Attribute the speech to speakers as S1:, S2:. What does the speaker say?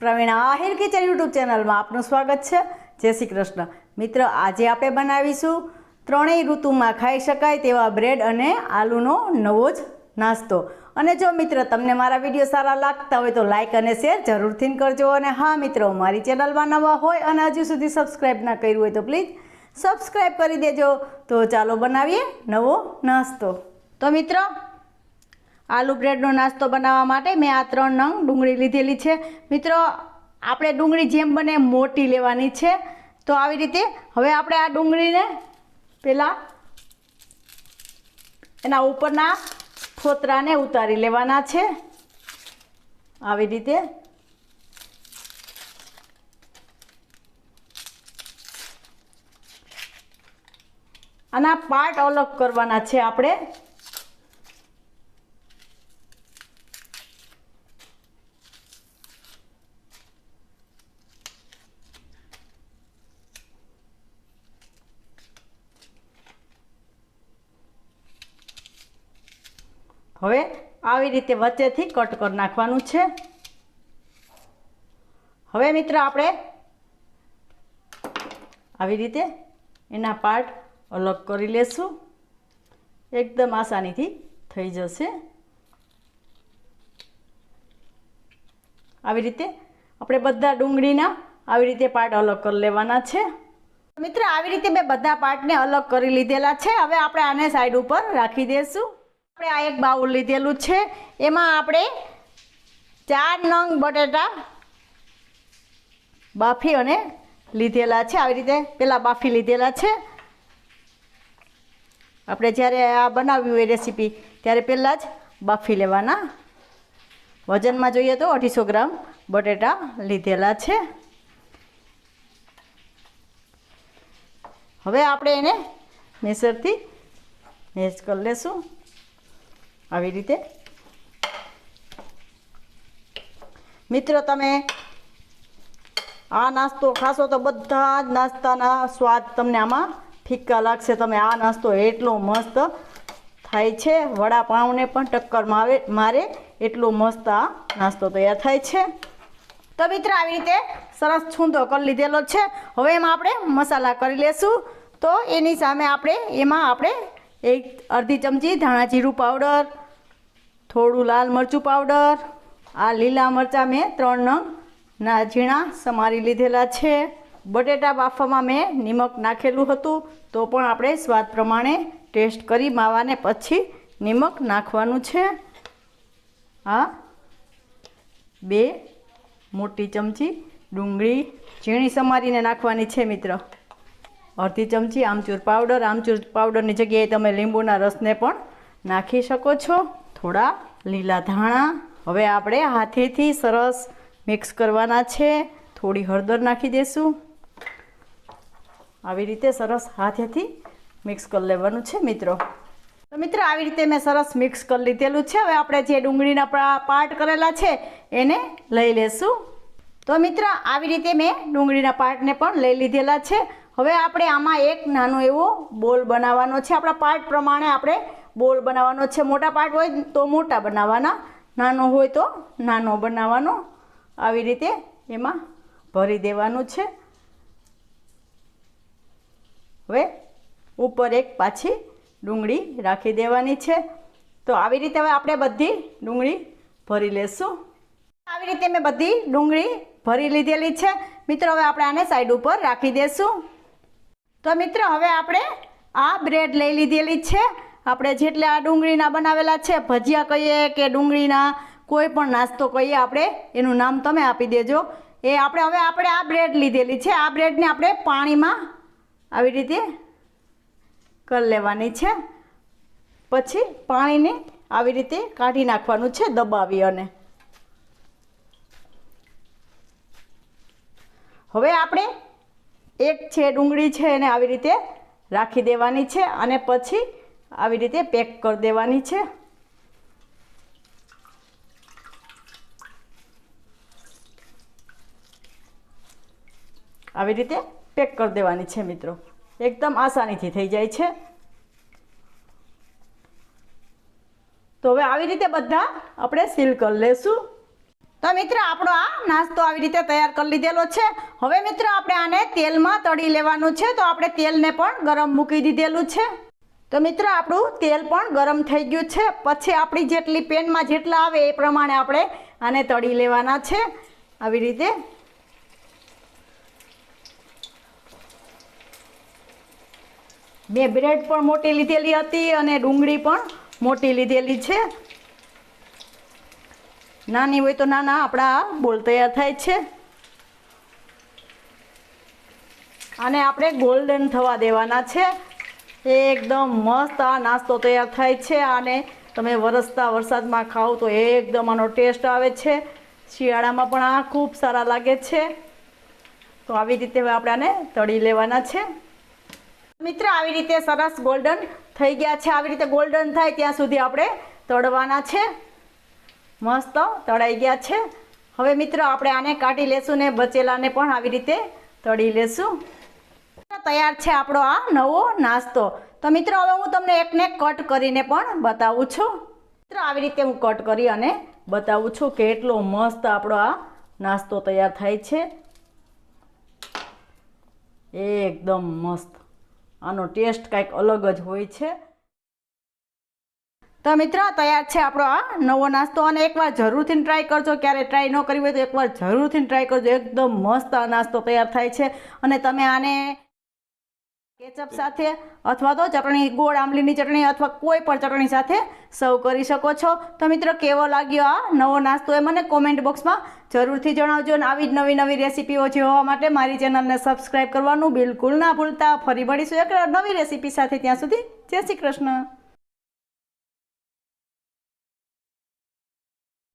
S1: Pravina Ahir kitchen YouTube ચેનલમાં આપનું સ્વાગત છે. જય શ્રી કૃષ્ણ. મિત્ર, આજે આપણે બનાવીશું ત્રણેય ઋતુમાં ખાઈ શકાય તેવા બ્રેડ અને આલુનો નવો જ નાસ્તો. અને જો મિત્ર, તમને મારા વીડિયો સારા લાગતા હોય તો લાઇક અને શેર જરૂરથી કરજો. અને હા, મિત્રો, મારી ચેનલમાં નવા હોય અને હજુ સુધી સબસ્ક્રાઈબ ના કર્યું હોય તો પ્લીઝ સબસ્ક્રાઈબ કરી દેજો. તો ચાલો બનાવીએ નવો નાસ્તો. તો મિત્રો આલુ બ્રેડનો નાસ્તો બનાવવા માટે મેં આ ત્રણ નંગ ડુંગળી લીધેલી છે. મિત્રો, આપણે ડુંગળી જેમ બને મોટી લેવાની છે. તો આવી રીતે હવે આપણે આ ડુંગળીને પહેલાં એના ઉપરના ફોતરાને ઉતારી લેવાના છે. આવી રીતે આના પાર્ટ અલગ કરવાના છે આપણે. હવે આવી રીતે વચ્ચેથી કટ કરી નાખવાનું છે. હવે મિત્ર આપણે આવી રીતે એના પાર્ટ અલગ કરી લેશું. એકદમ આસાનીથી થઈ જશે. આવી રીતે આપણે બધા ડુંગળીના આવી રીતે પાર્ટ અલગ કરી લેવાના છે. મિત્ર, આવી રીતે મેં બધા પાર્ટને અલગ કરી લીધેલા છે. હવે આપણે આને સાઈડ ઉપર રાખી દઈશું આપણે આ એક બાઉલ લીધેલું છે. એમાં આપણે ચાર નંગ બટેટા બાફી અને લીધેલા છે. આવી રીતે પહેલાં બાફી લીધેલા છે. આપણે જ્યારે આ બનાવ્યું હોય રેસીપી, ત્યારે પહેલાં જ બાફી લેવાના. વજનમાં જોઈએ તો અઢીસો ગ્રામ બટેટા લીધેલા છે. હવે આપણે એને મેસરથી મેચ કરી લેશું. આવી રીતે. મિત્રો, તમે આ નાસ્તો ખાશો તો બધા જ નાસ્તાના સ્વાદ તમને આમાં ફિક્કા લાગશે. તમે આ નાસ્તો એટલો મસ્ત થાય છે. વડાપાઉંને પણ ટક્કર મારે મારે એટલો મસ્ત આ નાસ્તો તૈયાર થાય છે. તો મિત્ર, આવી રીતે સરસ છૂંદો કરી લીધેલો છે. હવે એમાં આપણે મસાલા કરી લેશું. તો એની સામે આપણે એમાં આપણે એક અડધી ચમચી ધાણા જીરું પાવડર થોડું લાલ મરચું પાવડર, આ લીલા મરચાં મેં ત્રણ નંગ ના ઝીણા સમારી લીધેલા છે. બટેટા બાફવામાં મેં નિમક નાખેલું હતું, તો પણ આપણે સ્વાદ પ્રમાણે ટેસ્ટ કરી માવાને પછી નિમક નાખવાનું છે. આ બે મોટી ચમચી ડુંગળી ઝીણી સમારીને નાખવાની છે મિત્ર. અડધી ચમચી આમચૂર પાવડર, આમચૂર પાવડરની જગ્યાએ તમે લીંબુના રસને પણ નાખી શકો છો. થોડા લીલા ધાણા. હવે આપણે હાથેથી સરસ મિક્સ કરવાના છે. થોડી હળદર નાખી દઈશું આવી રીતે સરસ હાથેથી મિક્સ કરી લેવાનું છે મિત્રો. તો મિત્રો, આવી રીતે મેં સરસ મિક્સ કરી લીધેલું છે. હવે આપણે જે ડુંગળીના પાર્ટ કરેલા છે, એને લઈ લેશું. તો મિત્ર, આવી રીતે મેં ડુંગળીના પાર્ટને પણ લઈ લીધેલા છે. હવે આપણે આમાં એક નાનો એવો બોલ બનાવવાનો છે. આપણા પાર્ટ પ્રમાણે આપણે બોલ બનાવવાનો છે. મોટા પાર્ટ હોય તો મોટા બનાવવાના. નાનો હોય તો નાનો બનાવવાનો. આવી રીતે એમાં ભરી દેવાનું છે. હવે ઉપર એક પાછી ડુંગળી રાખી દેવાની છે. તો આવી રીતે હવે આપણે બધી ડુંગળી ભરી લેશું. આવી રીતે મેં બધી ડુંગળી ભરી લીધેલી છે. મિત્રો, હવે આપણે આને સાઈડ ઉપર રાખી દઈશું તો મિત્રો, હવે આપણે આ બ્રેડ લઈ લીધેલી છે. આપણે જેટલા આ ડુંગળીના બનાવેલા છે, ભજીયા કહીએ કે ડુંગળીના કોઈ પણ નાસ્તો કહીએ, આપણે એનું નામ તમે આપી દેજો. એ આપણે, હવે આપણે આ બ્રેડ લીધેલી છે. આ બ્રેડને આપણે પાણીમાં આવી રીતે કરી લેવાની છે. પછી પાણીને આવી રીતે કાઢી નાખવાનું છે દબાવી અને. હવે આપણે એક છે ડુંગળી છે એને આવી રીતે રાખી દેવાની છે અને પછી આવી રીતે પેક કરી દેવાની છે. આવી રીતે પેક કરી દેવાની છે મિત્રો. એકદમ આસાનીથી થઈ જાય છે. તો હવે આવી રીતે બધા આપણે સીલ કરી લેશું. તો મિત્ર, આપણો આ નાસ્તો આવી રીતે તૈયાર કરી લીધેલો છે. હવે મિત્ર, આપણે આને તેલમાં તળી લેવાનું છે. તો આપણે તેલને પણ ગરમ મૂકી દીધેલું છે. તો મિત્ર, આપણું તેલ પણ ગરમ થઈ ગયું છે. પછી આપણી જેટલી પેનમાં જેટલા આવે એ પ્રમાણે આપણે આને તળી લેવાના છે. આવી રીતે. બે બ્રેડ પણ મોટી લીધેલી હતી અને ડુંગળી પણ મોટી લીધેલી છે. નાની હોય તો નાના આપણા બોલ તૈયાર થાય છે. અને આપણે ગોલ્ડન થવા દેવાના છે. એકદમ મસ્ત આ નાસ્તો તૈયાર થાય છે અને તમે વરસતા વરસાદમાં ખાઓ તો એકદમ આનો ટેસ્ટ આવે છે. શિયાળામાં પણ આ ખૂબ સારા લાગે છે. તો આવી રીતે હવે આપણે આને તળી લેવાના છે. મિત્ર, આવી રીતે સરસ ગોલ્ડન થઈ ગયા છે. આવી રીતે ગોલ્ડન થાય ત્યાં સુધી આપણે તળવાના છે. મસ્ત તળાઈ ગયા છે. હવે મિત્ર, આપણે આને કાઢી લેશું ને બચેલાને પણ આવી રીતે તળી લેશું. તૈયાર છે આપણો આ નવો નાસ્તો. તો મિત્રો, હવે હું તમને એકને કટ કરીને પણ બતાવું છું. મિત્રો, આવી રીતે હું કટ કરી અને બતાવું છું કે એટલો મસ્ત આપણો આ નાસ્તો તૈયાર થાય છે. એકદમ મસ્ત. આનો ટેસ્ટ કાંઈક અલગ જ હોય છે. તો મિત્ર, તૈયાર છે આપણો આ નવો નાસ્તો અને એકવાર જરૂરથી ટ્રાય કરજો. ક્યારે ટ્રાય ન કરી હોય તો એકવાર જરૂરથી ટ્રાય કરજો. એકદમ મસ્ત આ નાસ્તો તૈયાર થાય છે. અને તમે આને કેચઅપ સાથે અથવા તો ચટણી, ગોળ આંબલીની ચટણી અથવા કોઈ પણ ચટણી સાથે સર્વ કરી શકો છો. તો મિત્રો, કેવો લાગ્યો આ નવો નાસ્તો? એ મને કોમેન્ટ બોક્સમાં જરૂરથી જણાવજો. અને આવી જ નવી નવી રેસીપીઓ જોવા માટે મારી ચેનલને સબસ્ક્રાઈબ કરવાનું બિલકુલ ના ભૂલતા. ફરી મળીશું એક નવી રેસીપી સાથે. ત્યાં સુધી જય શ્રી કૃષ્ણ.